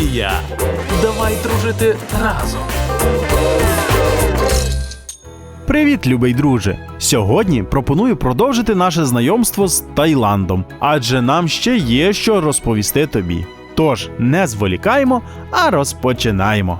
Індія. Давай дружити разом. Привіт, любий друже! Сьогодні пропоную продовжити наше знайомство з Таїландом, адже нам ще є що розповісти тобі. Тож не зволікаємо, а розпочинаємо.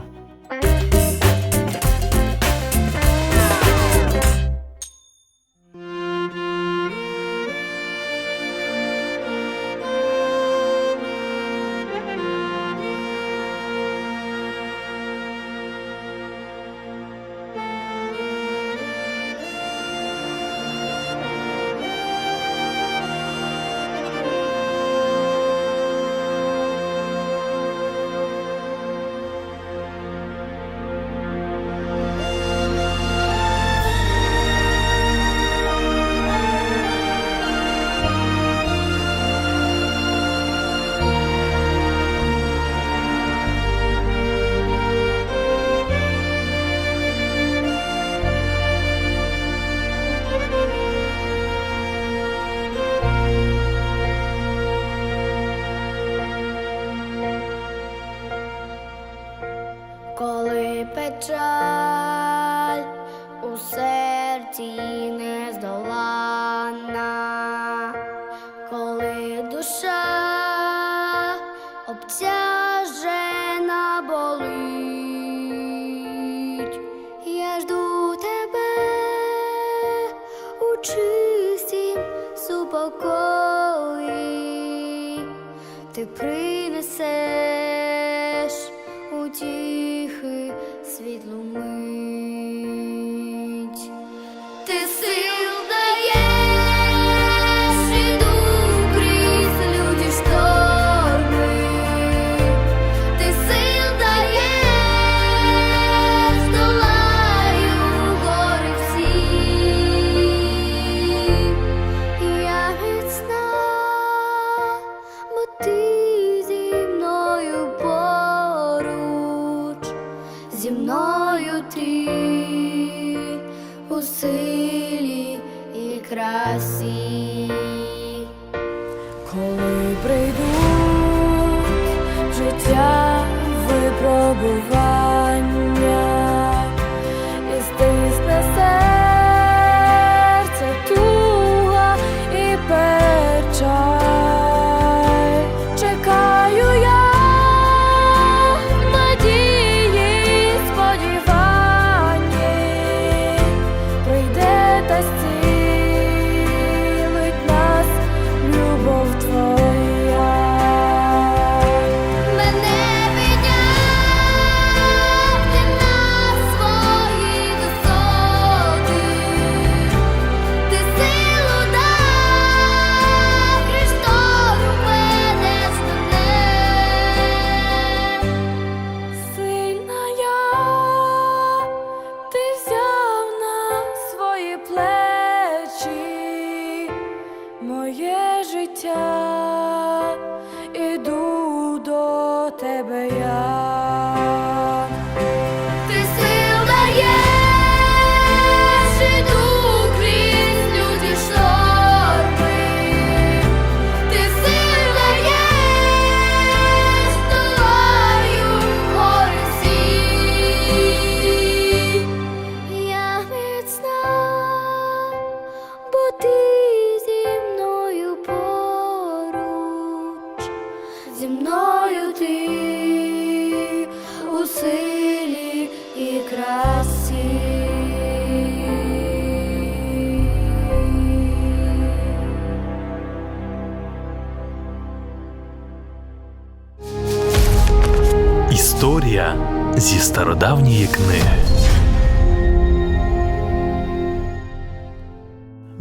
Коли somewhere. Коли прийдуть життя випробування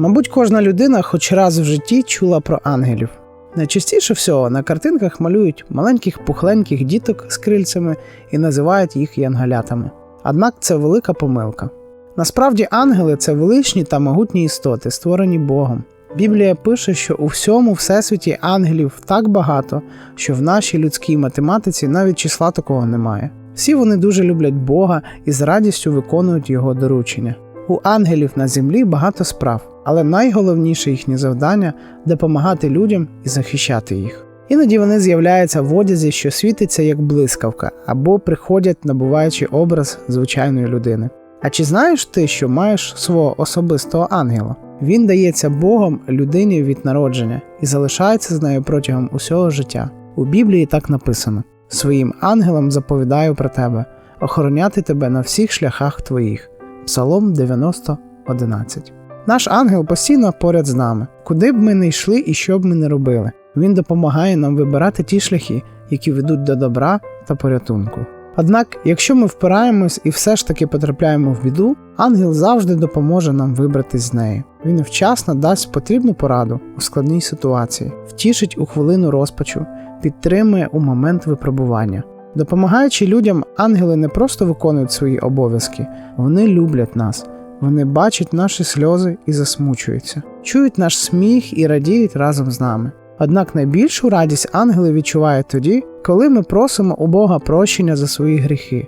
Мабуть, кожна людина хоч раз в житті чула про ангелів. Найчастіше всього на картинках малюють маленьких пухленьких діток з крильцями і називають їх янгалятами. Однак це велика помилка. Насправді ангели це величні та могутні істоти, створені Богом. Біблія пише, що у всьому всесвіті ангелів так багато, що в нашій людській математиці навіть числа такого немає. Всі вони дуже люблять Бога і з радістю виконують його доручення. У ангелів на землі багато справ, але найголовніше їхнє завдання допомагати людям і захищати їх. Іноді вони з'являються в одязі, що світиться як блискавка, або приходять, набуваючи образ звичайної людини. А чи знаєш ти, що маєш свого особистого ангела? Він дається Богом людині від народження і залишається з нею протягом усього життя. У Біблії так написано: своїм ангелам заповідаю про тебе, охороняти тебе на всіх шляхах твоїх. Псалом 90.11. Наш ангел постійно поряд з нами, куди б ми не йшли і що б ми не робили. Він допомагає нам вибирати ті шляхи, які ведуть до добра та порятунку. Однак, якщо ми впираємось і все ж таки потрапляємо в біду, ангел завжди допоможе нам вибратись з неї. Він вчасно дасть потрібну пораду у складній ситуації, втішить у хвилину розпачу, підтримує у момент випробування. Допомагаючи людям, ангели не просто виконують свої обов'язки, вони люблять нас. Вони бачать наші сльози і засмучуються, чують наш сміх і радіють разом з нами. Однак найбільшу радість ангели відчувають тоді, коли ми просимо у Бога прощення за свої гріхи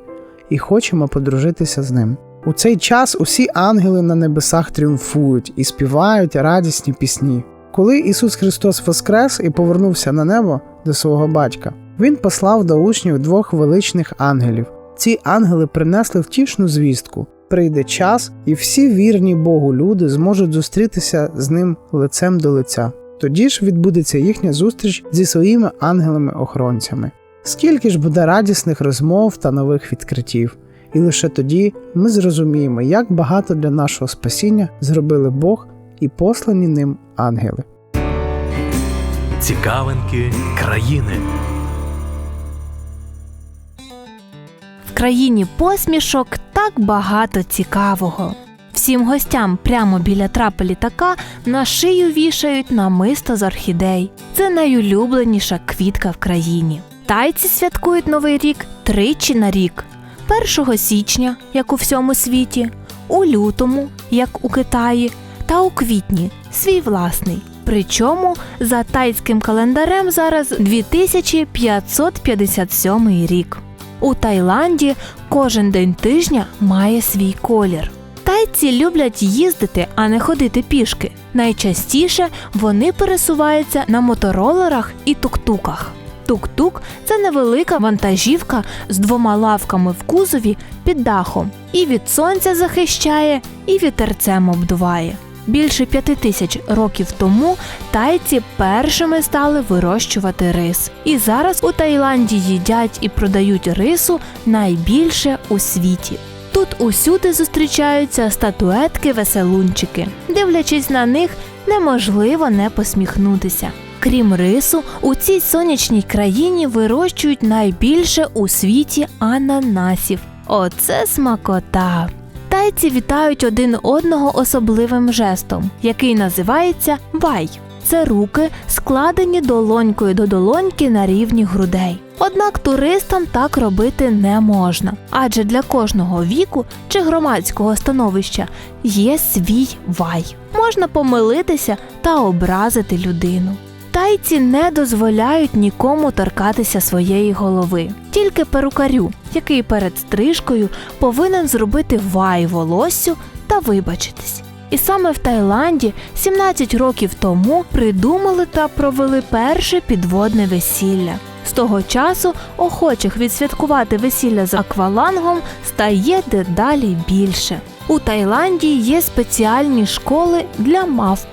і хочемо подружитися з ним. У цей час усі ангели на небесах тріумфують і співають радісні пісні. Коли Ісус Христос воскрес і повернувся на небо до свого батька, Він послав до учнів двох величних ангелів. Ці ангели принесли втішну звістку. Прийде час, і всі вірні Богу люди зможуть зустрітися з ним лицем до лиця. Тоді ж відбудеться їхня зустріч зі своїми ангелами-охоронцями. Скільки ж буде радісних розмов та нових відкриттів, і лише тоді ми зрозуміємо, як багато для нашого спасіння зробили Бог і послані ним ангели. Цікавинки країни. Країні посмішок так багато цікавого. Всім гостям прямо біля трапи літака на шию вішають намисто з орхідей. Це найулюбленіша квітка в країні. Тайці святкують новий рік тричі на рік: 1 січня, як у всьому світі, у лютому, як у Китаї, та у квітні свій власний. Причому за тайським календарем зараз 2557 рік. У Таїланді кожен день тижня має свій колір. Тайці люблять їздити, а не ходити пішки. Найчастіше вони пересуваються на моторолерах і тук-туках. Тук-тук це невелика вантажівка з двома лавками в кузові під дахом. І від сонця захищає, і вітерцем обдуває. Більше п'яти тисяч років тому тайці першими стали вирощувати рис. І зараз у Таїланді їдять і продають рису найбільше у світі. Тут усюди зустрічаються статуетки-веселунчики. Дивлячись на них, неможливо не посміхнутися. Крім рису, у цій сонячній країні вирощують найбільше у світі ананасів. Оце смакота! Тайці вітають один одного особливим жестом, який називається бай. Це руки, складені долонькою до долоньки на рівні грудей. Однак туристам так робити не можна, адже для кожного віку чи громадського становища є свій вай. Можна помилитися та образити людину. Тайці не дозволяють нікому торкатися своєї голови, тільки перукарю, який перед стрижкою повинен зробити вай волоссю та вибачитись. І саме в Таїланді 17 років тому придумали та провели перше підводне весілля. З того часу охочих відсвяткувати весілля з аквалангом стає дедалі більше. У Таїланді є спеціальні школи для мавп,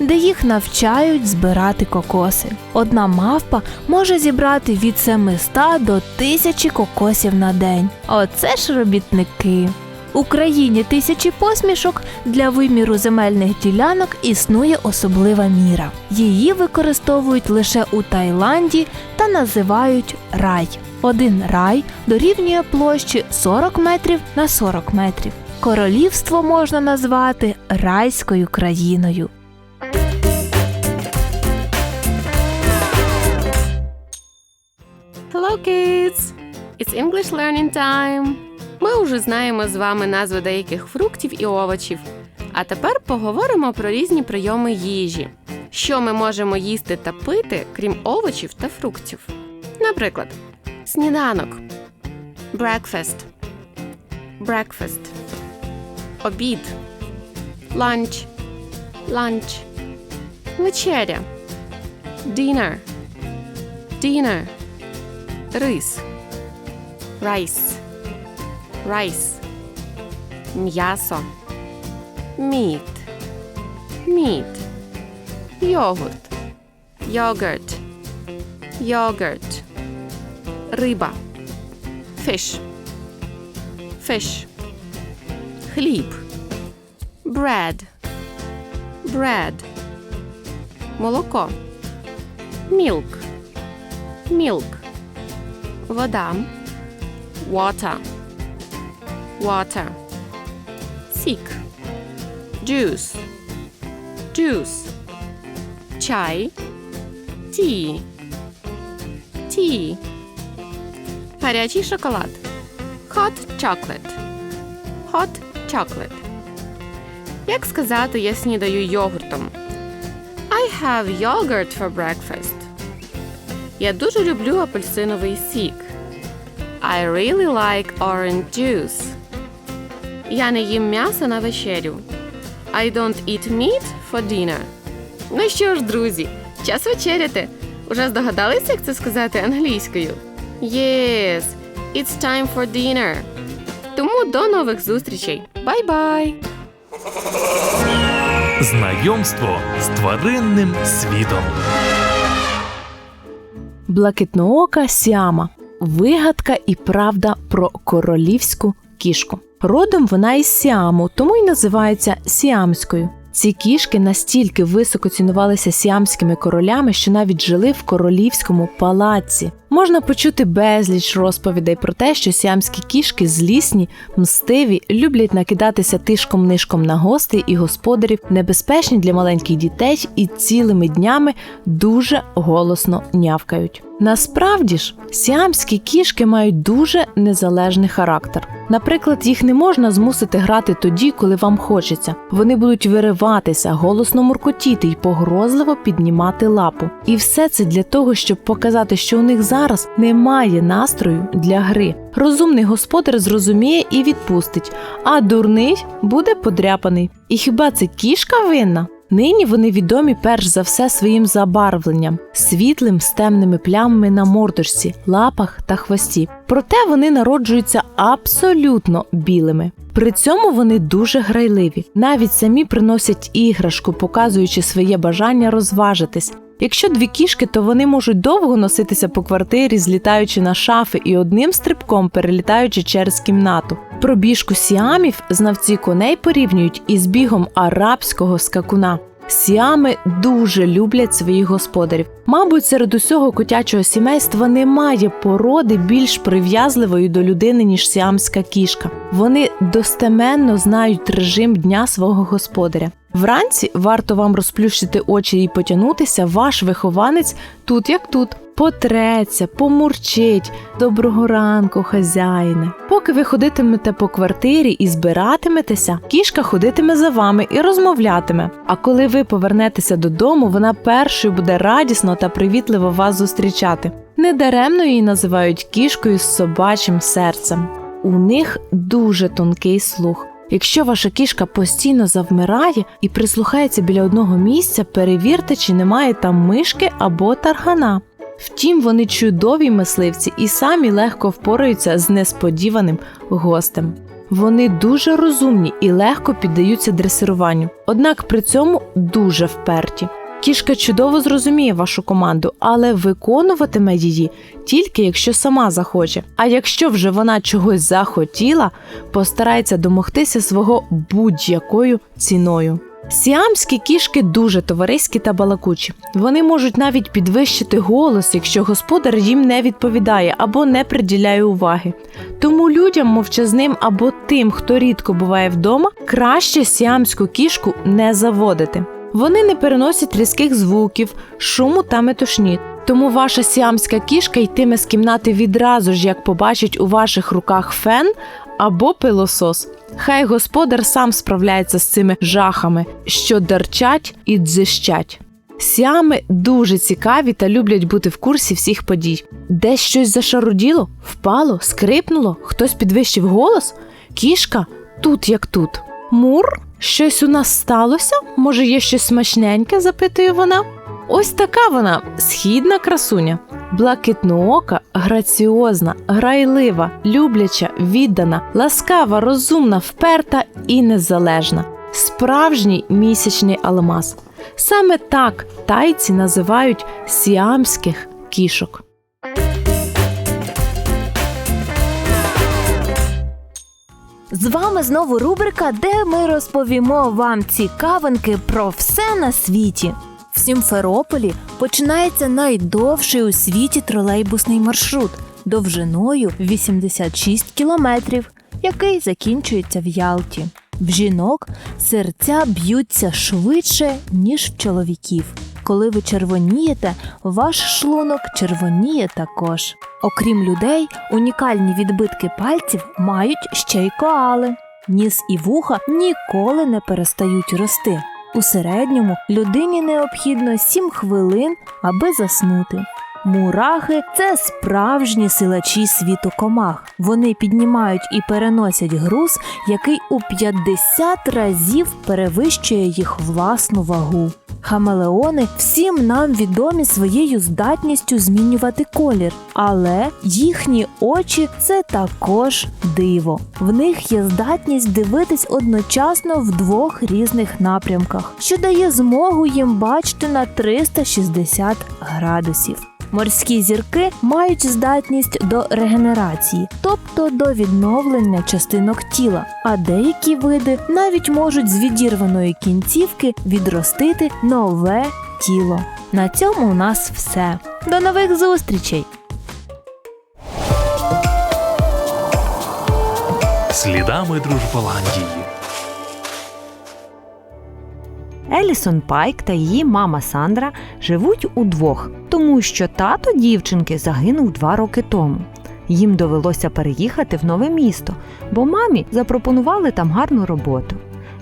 де їх навчають збирати кокоси. Одна мавпа може зібрати від 700 до 1000 кокосів на день. Оце ж робітники. У країні тисячі посмішок для виміру земельних ділянок існує особлива міра. Її використовують лише у Таїланді та називають рай. Один рай дорівнює площі 40 метрів на 40 метрів. Королівство можна назвати райською країною. Kids! It's English learning time! Ми вже знаємо з вами назви деяких фруктів і овочів. А тепер поговоримо про різні прийоми їжі. Що ми можемо їсти та пити, крім овочів та фруктів. Наприклад, сніданок breakfast, breakfast, обід, lunch, lunch, вечеря, dinner, dinner? Рис. Rice. Rice. М'ясо. Meat. Meat. Йогурт. Yogurt. Yogurt. Риба. Fish. Fish. Хліб. Bread. Bread. Молоко. Milk. Milk. Вода. Water. Water. Сік. Juice. Juice. Чай. Tea. Tea. Гарячий шоколад. Hot chocolate. Hot chocolate. Як сказати, я снідаю йогуртом? I have yogurt for breakfast. Я дуже люблю апельсиновий сік. I really like orange juice. Я не їм м'ясо на вечерю. I don't eat meat for dinner. Ну що ж, друзі, час вечеряти. Уже здогадалися, як це сказати англійською? Yes, it's time for dinner. Тому до нових зустрічей. Бай-бай! Знайомство з тваринним світом. Блакитноока Сіама. Вигадка і правда про королівську кішку. Родом вона із Сіаму, тому й називається сіамською. Ці кішки настільки високо цінувалися сіамськими королями, що навіть жили в королівському палаці. Можна почути безліч розповідей про те, що сіамські кішки злісні, мстиві, люблять накидатися тишком-нишком на гостей і господарів, небезпечні для маленьких дітей і цілими днями дуже голосно нявкають. Насправді ж, сіамські кішки мають дуже незалежний характер. Наприклад, їх не можна змусити грати тоді, коли вам хочеться. Вони будуть вириватися, голосно муркотіти і погрозливо піднімати лапу. І все це для того, щоб показати, що у них зараз немає настрою для гри. Розумний господар зрозуміє і відпустить, а дурний буде подряпаний. І хіба це кішка винна? Нині вони відомі перш за все своїм забарвленням, світлим з темними плямами на мордочці, лапах та хвості. Проте вони народжуються абсолютно білими. При цьому вони дуже грайливі, навіть самі приносять іграшку, показуючи своє бажання розважитись. Якщо дві кішки, то вони можуть довго носитися по квартирі, злітаючи на шафи і одним стрибком перелітаючи через кімнату. Пробіжку сіамів знавці коней порівнюють із бігом арабського скакуна. Сіами дуже люблять своїх господарів. Мабуть, серед усього котячого сімейства немає породи більш прив'язливої до людини, ніж сіамська кішка. Вони достеменно знають режим дня свого господаря. Вранці варто вам розплющити очі і потягнутися, ваш вихованець тут як тут. Потреться, помурчить. Доброго ранку, хазяїне. Поки ви ходитимете по квартирі і збиратиметеся, кішка ходитиме за вами і розмовлятиме. А коли ви повернетеся додому, вона першою буде радісно та привітливо вас зустрічати. Недаремно її називають кішкою з собачим серцем. У них дуже тонкий слух. Якщо ваша кішка постійно завмирає і прислухається біля одного місця, перевірте, чи немає там мишки або таргана. Втім, вони чудові мисливці і самі легко впораються з несподіваним гостем. Вони дуже розумні і легко піддаються дресируванню, однак при цьому дуже вперті. Кішка чудово зрозуміє вашу команду, але виконуватиме її тільки якщо сама захоче. А якщо вже вона чогось захотіла, постарається домогтися свого будь-якою ціною. Сіамські кішки дуже товариські та балакучі. Вони можуть навіть підвищити голос, якщо господар їм не відповідає або не приділяє уваги. Тому людям мовчазним або тим, хто рідко буває вдома, краще сіамську кішку не заводити. Вони не переносять різких звуків, шуму та метушні. Тому ваша сіамська кішка йтиме з кімнати відразу ж, як побачить у ваших руках фен або пилосос. Хай господар сам справляється з цими жахами, що дерчать і дзищать. Сіами дуже цікаві та люблять бути в курсі всіх подій. Десь щось зашаруділо, впало, скрипнуло, хтось підвищив голос. Кішка тут як тут. Мур, щось у нас сталося? Може, є щось смачненьке? запитує вона. Ось така вона східна красуня. Блакитноока граціозна, грайлива, любляча, віддана, ласкава, розумна, вперта і незалежна. Справжній місячний алмаз. Саме так тайці називають сіамських кішок. З вами знову рубрика, де ми розповімо вам цікавинки про все на світі. В Сімферополі починається найдовший у світі тролейбусний маршрут довжиною 86 кілометрів, який закінчується в Ялті. В жінок серця б'ються швидше, ніж в чоловіків. Коли ви червонієте, ваш шлунок червоніє також. Окрім людей, унікальні відбитки пальців мають ще й коали. Ніс і вуха ніколи не перестають рости. У середньому людині необхідно 7 хвилин, аби заснути. Мурахи це справжні силачі світу комах. Вони піднімають і переносять груз, який у 50 разів перевищує їх власну вагу. Хамелеони всім нам відомі своєю здатністю змінювати колір, але їхні очі це також диво. В них є здатність дивитись одночасно в двох різних напрямках, що дає змогу їм бачити на 360 градусів. Морські зірки мають здатність до регенерації, тобто до відновлення частинок тіла, а деякі види навіть можуть з відірваної кінцівки відростити нове тіло. На цьому у нас все. До нових зустрічей! Слідами Дружболандії. Елісон Пайк та її мама Сандра живуть удвох, тому що тато дівчинки загинув два роки тому. Їм довелося переїхати в нове місто, бо мамі запропонували там гарну роботу.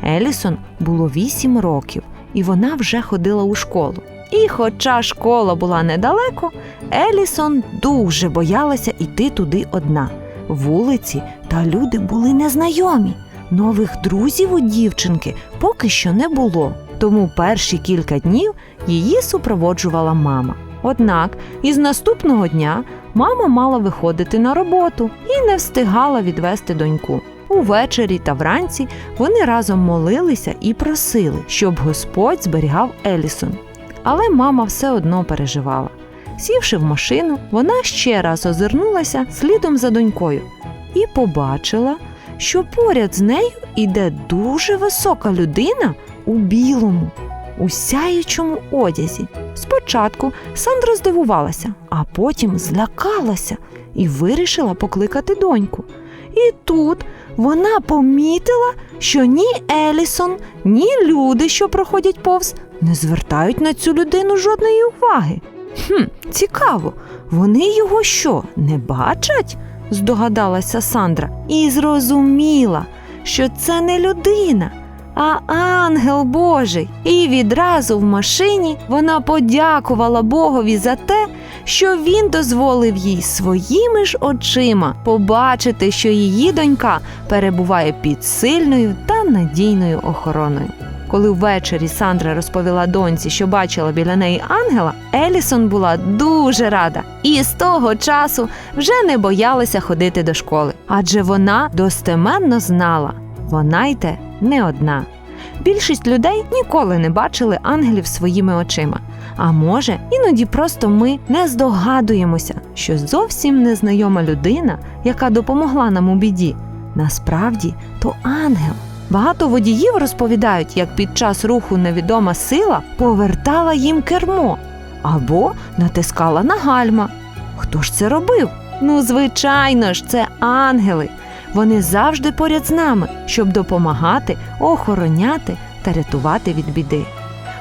Елісон було вісім років, і вона вже ходила у школу. І хоча школа була недалеко, Елісон дуже боялася йти туди одна. Вулиці та люди були незнайомі. Нових друзів у дівчинки поки що не було, тому перші кілька днів її супроводжувала мама. Однак із наступного дня мама мала виходити на роботу і не встигала відвести доньку. Увечері та вранці вони разом молилися і просили, щоб Господь зберігав Елісон. Але мама все одно переживала. Сівши в машину, вона ще раз озирнулася слідом за донькою і побачила, що поряд з нею іде дуже висока людина у білому, у сяючому одязі. Спочатку Сандра здивувалася, а потім злякалася і вирішила покликати доньку. І тут вона помітила, що ні Елісон, ні люди, що проходять повз, не звертають на цю людину жодної уваги. Хм, цікаво, вони його що, не бачать? здогадалася Сандра і зрозуміла, що це не людина, а ангел Божий. І відразу в машині вона подякувала Богові за те, що він дозволив їй своїми ж очима побачити, що її донька перебуває під сильною та надійною охороною. Коли ввечері Сандра розповіла доньці, що бачила біля неї ангела, Елісон була дуже рада і з того часу вже не боялася ходити до школи, адже вона достеменно знала, вона йде не одна. Більшість людей ніколи не бачили ангелів своїми очима. А може, іноді просто ми не здогадуємося, що зовсім незнайома людина, яка допомогла нам у біді, насправді то ангел. Багато водіїв розповідають, як під час руху невідома сила повертала їм кермо або натискала на гальма. Хто ж це робив? Ну, звичайно ж, це ангели. Вони завжди поряд з нами, щоб допомагати, охороняти та рятувати від біди.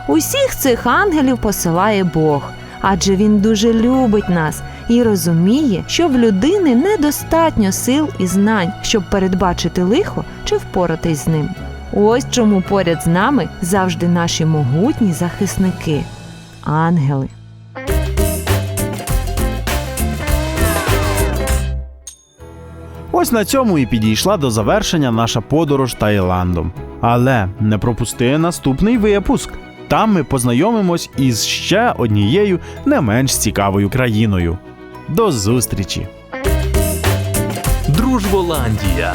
Усіх цих ангелів посилає Бог, адже він дуже любить нас і розуміє, що в людини недостатньо сил і знань, щоб передбачити лихо чи впоратись з ним. Ось чому поряд з нами завжди наші могутні захисники ангели. Ось на цьому і підійшла до завершення наша подорож Таїландом. Але не пропусти наступний випуск. Там ми познайомимось із ще однією не менш цікавою країною. До зустрічі! Дружболандія!